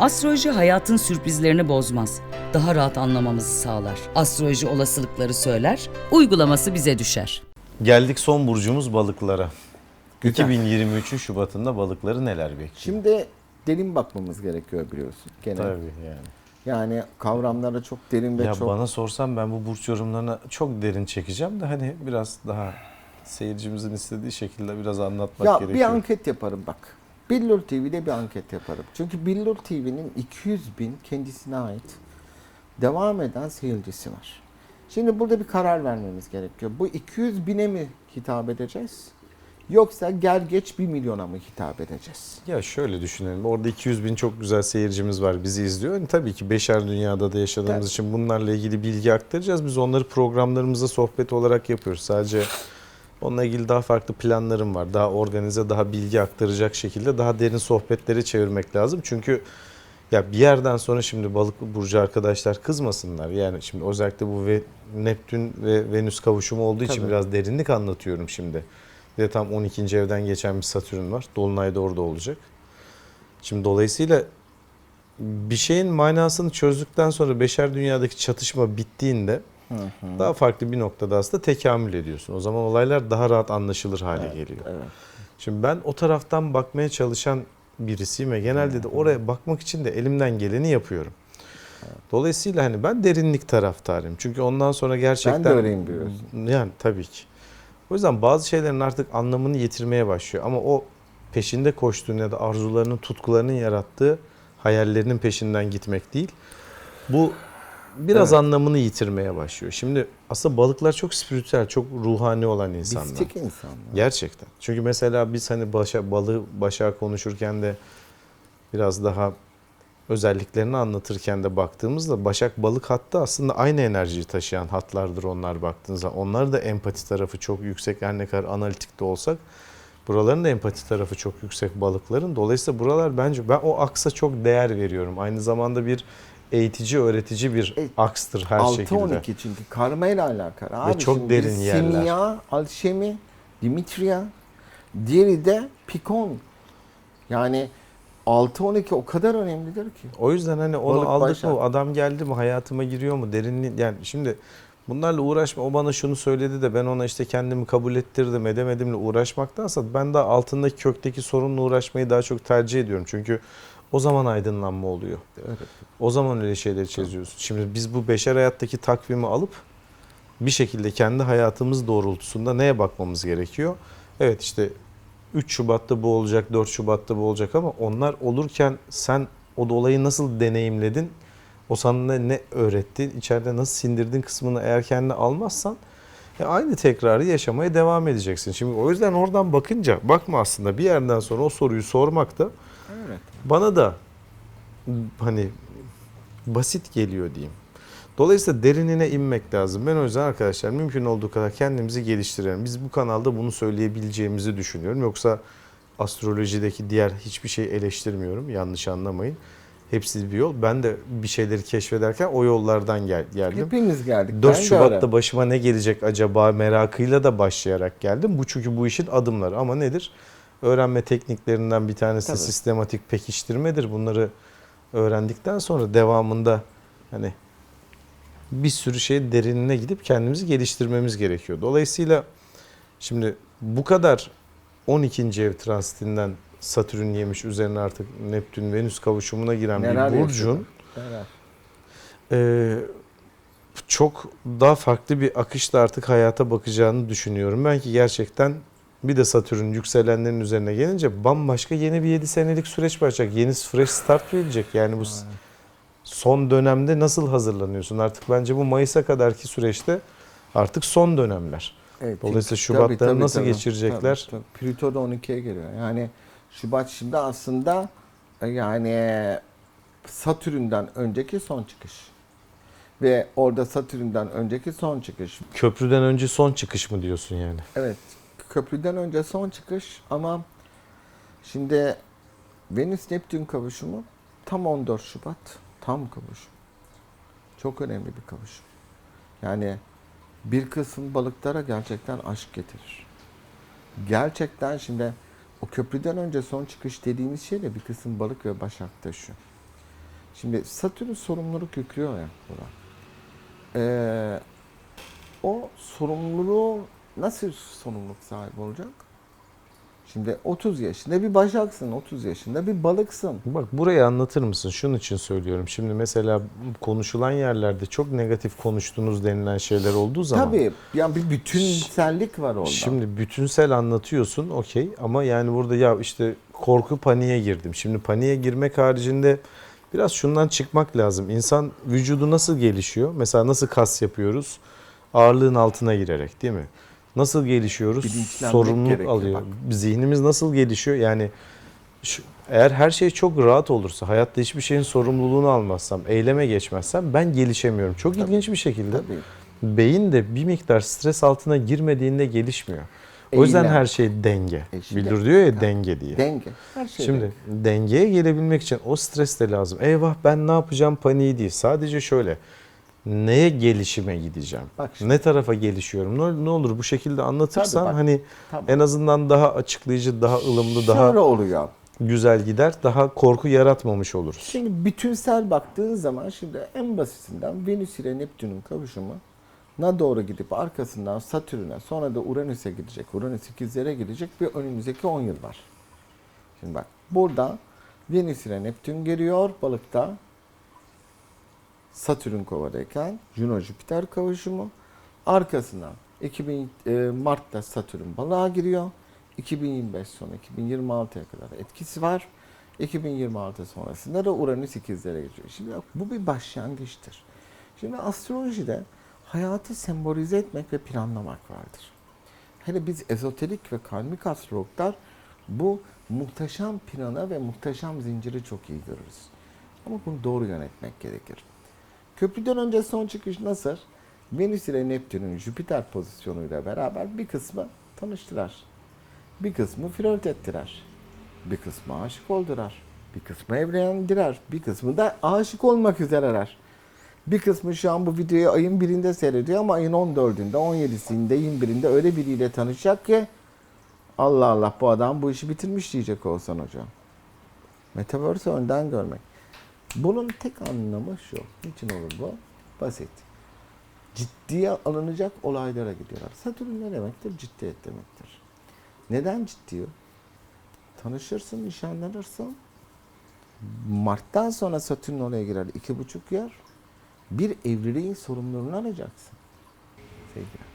Astroloji hayatın sürprizlerini bozmaz. Daha rahat anlamamızı sağlar. Astroloji olasılıkları söyler, uygulaması bize düşer. Geldik son burcumuz balıklara. Güzel. 2023'ün Şubat'ında balıkları neler bekliyor? Şimdi derin bakmamız gerekiyor biliyorsun. Gene. Tabii yani. Yani kavramlara çok derin ve Ya çok bana sorsan ben bu burç yorumlarına çok derin çekeceğim de hani biraz daha seyircimizin istediği şekilde biraz anlatmak Ya gerekiyor. bir anket yaparım bak. Billur TV'de bir anket yaparım. Çünkü Billur TV'nin 200 bin kendisine ait devam eden seyircisi var. Şimdi burada bir karar vermemiz gerekiyor. Bu 200 bine mi hitap edeceğiz? Yoksa gel geç 1 milyona mı hitap edeceğiz? Ya şöyle düşünelim. Orada 200 bin çok güzel seyircimiz var. Bizi izliyor. Yani tabii ki beşer dünyada da yaşadığımız Tabii. için bunlarla ilgili bilgi aktaracağız. Biz onları programlarımızda sohbet olarak yapıyoruz. Sadece onunla ilgili daha farklı planlarım var. Daha organize, daha bilgi aktaracak şekilde daha derin sohbetleri çevirmek lazım. Çünkü ya bir yerden sonra şimdi balık burcu arkadaşlar kızmasınlar. Yani şimdi özellikle bu ve Neptün ve Venüs kavuşumu olduğu için Tabii. biraz derinlik anlatıyorum şimdi. Bir de tam 12. evden geçen bir Satürn var. Dolunay da orada olacak. Şimdi dolayısıyla bir şeyin manasını çözdükten sonra beşer dünyadaki çatışma bittiğinde daha farklı bir noktada aslında tekamül ediyorsun. O zaman olaylar daha rahat anlaşılır hale geliyor. Evet. Şimdi ben o taraftan bakmaya çalışan birisiyim ve genelde de oraya bakmak için de elimden geleni yapıyorum. Dolayısıyla hani ben derinlik taraftarıyım. Çünkü ondan sonra gerçekten... Ben de öyleyim biliyorsun. Yani tabii ki. O yüzden bazı şeylerin artık anlamını yitirmeye başlıyor. Ama o peşinde koştuğun ya da arzularının, tutkularının yarattığı hayallerinin peşinden gitmek değil. Bu biraz Evet. anlamını yitirmeye başlıyor. Şimdi aslında balıklar çok spiritüel, çok ruhani olan insanlar. Mistik insanlar. Gerçekten. Çünkü mesela biz hani başa, balığı başa konuşurken de biraz daha özelliklerini anlatırken de baktığımızda Başak balık hattı aslında aynı enerjiyi taşıyan hatlardır onlar baktığınızda. Onlar da empati tarafı çok yüksek her ne kadar analitik de olsak buraların da empati tarafı çok yüksek balıkların. Dolayısıyla buralar bence ben o aksa çok değer veriyorum. Aynı zamanda bir eğitici, öğretici bir E, akstır her 6 şekilde. 12 çünkü karma ile alakalı. Abi çok şimdi derin yerler. Simya, alşemi, Dimitria, diğeri de Pikon. Yani 6 12 o kadar önemlidir ki. O yüzden hani onu Balık aldık başak. mı, adam geldi mi, hayatıma giriyor mu, derinliği yani şimdi bunlarla uğraşma. O bana şunu söyledi de ben ona işte kendimi kabul ettirdim, edemedim uğraşmaktansa ben daha altındaki kökteki sorunla uğraşmayı daha çok tercih ediyorum. Çünkü o zaman aydınlanma oluyor. Evet. O zaman öyle şeyleri çiziyorsun. Şimdi biz bu beşer hayattaki takvimi alıp bir şekilde kendi hayatımız doğrultusunda neye bakmamız gerekiyor? Evet işte 3 Şubat'ta bu olacak, 4 Şubat'ta bu olacak ama onlar olurken sen o olayı nasıl deneyimledin? O sana ne, ne öğretti? içeride nasıl sindirdin kısmını eğer kendine almazsan e, aynı tekrarı yaşamaya devam edeceksin. Şimdi o yüzden oradan bakınca bakma aslında bir yerden sonra o soruyu sormak da Evet. Bana da hani basit geliyor diyeyim. Dolayısıyla derinine inmek lazım. Ben o yüzden arkadaşlar mümkün olduğu kadar kendimizi geliştirelim. Biz bu kanalda bunu söyleyebileceğimizi düşünüyorum. Yoksa astrolojideki diğer hiçbir şey eleştirmiyorum. Yanlış anlamayın. Hepsi bir yol. Ben de bir şeyleri keşfederken o yollardan gel- geldim. Hepimiz geldik. 4 Ben de Şubat'ta öyle. başıma ne gelecek acaba merakıyla da başlayarak geldim. Bu çünkü bu işin adımları ama nedir? Öğrenme tekniklerinden bir tanesi Tabii. sistematik pekiştirmedir. Bunları öğrendikten sonra devamında hani bir sürü şey derinine gidip kendimizi geliştirmemiz gerekiyor. Dolayısıyla şimdi bu kadar 12. ev transitinden Satürn yemiş üzerine artık Neptün Venüs kavuşumuna giren Neler bir burcun ee, çok daha farklı bir akışla artık hayata bakacağını düşünüyorum. Ben ki gerçekten bir de Satürn yükselenlerin üzerine gelince bambaşka yeni bir 7 senelik süreç başlayacak. Yeni fresh start verilecek. Yani bu son dönemde nasıl hazırlanıyorsun? Artık bence bu Mayıs'a kadarki süreçte artık son dönemler. Evet, Dolayısıyla Şubatları tabii, tabii, nasıl tabii. geçirecekler? Tabii, tabii. Plüto da 12'ye geliyor. Yani Şubat şimdi aslında e, yani Satürn'den önceki son çıkış. Ve orada Satürn'den önceki son çıkış. Köprüden önce son çıkış mı diyorsun yani? Evet, köprüden önce son çıkış ama şimdi Venüs Neptün kavuşumu tam 14 Şubat tam kavuşum. Çok önemli bir kavuşum. Yani bir kısım balıklara gerçekten aşk getirir. Gerçekten şimdi o köprüden önce son çıkış dediğimiz şey de bir kısım balık ve başak taşıyor. Şimdi Satürn sorumluluk yüklüyor ya buna. Ee, o sorumluluğu nasıl sorumluluk sahibi olacak? Şimdi 30 yaşında bir başaksın, 30 yaşında bir balıksın. Bak burayı anlatır mısın? Şunun için söylüyorum. Şimdi mesela konuşulan yerlerde çok negatif konuştuğunuz denilen şeyler olduğu zaman Tabii yani bir bütünsellik var orada. Şimdi bütünsel anlatıyorsun okey ama yani burada ya işte korku paniğe girdim. Şimdi paniğe girmek haricinde biraz şundan çıkmak lazım. İnsan vücudu nasıl gelişiyor? Mesela nasıl kas yapıyoruz? Ağırlığın altına girerek değil mi? Nasıl gelişiyoruz? Sorumluluk alıyor. bak. Zihnimiz nasıl gelişiyor? Yani şu- eğer her şey çok rahat olursa, hayatta hiçbir şeyin sorumluluğunu almazsam, eyleme geçmezsem ben gelişemiyorum. Çok ilginç bir şekilde Tabii. beyin de bir miktar stres altına girmediğinde gelişmiyor. O yüzden Eylem. her şey denge. E şimdi- Bildir diyor ya denge diye. Denge. Her şey Şimdi denge. dengeye gelebilmek için o stres de lazım. Eyvah ben ne yapacağım paniği değil. Sadece şöyle neye gelişime gideceğim? Bak şimdi. Ne tarafa gelişiyorum? Ne, ne olur bu şekilde anlatırsan Tabii bak. hani Tamam. en azından daha açıklayıcı, daha ılımlı, daha Şöyle oluyor. güzel gider. Daha korku yaratmamış oluruz. Şimdi bütünsel baktığın zaman şimdi en basitinden Venüs ile Neptün'ün kavuşumu na doğru gidip arkasından Satürn'e sonra da Uranüs'e gidecek. Uranüs ikizlere gidecek bir önümüzdeki 10 yıl var. Şimdi bak burada Venüs ile Neptün geliyor balıkta. Satürn kovadayken Juno Jüpiter kavuşumu. Arkasından 2000 e, Mart'ta Satürn balığa giriyor. 2025 sonu 2026'ya kadar etkisi var. 2026 sonrasında da Uranüs ikizlere geçiyor. Şimdi bu bir başlangıçtır. Şimdi astrolojide hayatı sembolize etmek ve planlamak vardır. Hele biz ezoterik ve karmik astrologlar bu muhteşem plana ve muhteşem zinciri çok iyi görürüz. Ama bunu doğru yönetmek gerekir. Köprüden önce son çıkış nasıl? Venüs ile Neptün'ün Jüpiter pozisyonuyla beraber bir kısmı tanıştılar. Bir kısmı flört ettiler. Bir kısmı aşık oldular. Bir kısmı evlendiler. Bir kısmı da aşık olmak üzereler. Bir kısmı şu an bu videoyu ayın birinde seyrediyor ama ayın 14'ünde, 17'sinde, 21'inde öyle biriyle tanışacak ki Allah Allah bu adam bu işi bitirmiş diyecek olsan hocam. Metaverse önden görmek. Bunun tek anlamı şu. Niçin olur bu? Basit. Ciddiye alınacak olaylara gidiyorlar. Satürn ne demektir? Ciddiyet demektir. Neden ciddi? Tanışırsın, nişanlanırsın. Mart'tan sonra Satürn oraya girer. iki buçuk yer. Bir evliliğin sorumluluğunu alacaksın. Sevgili.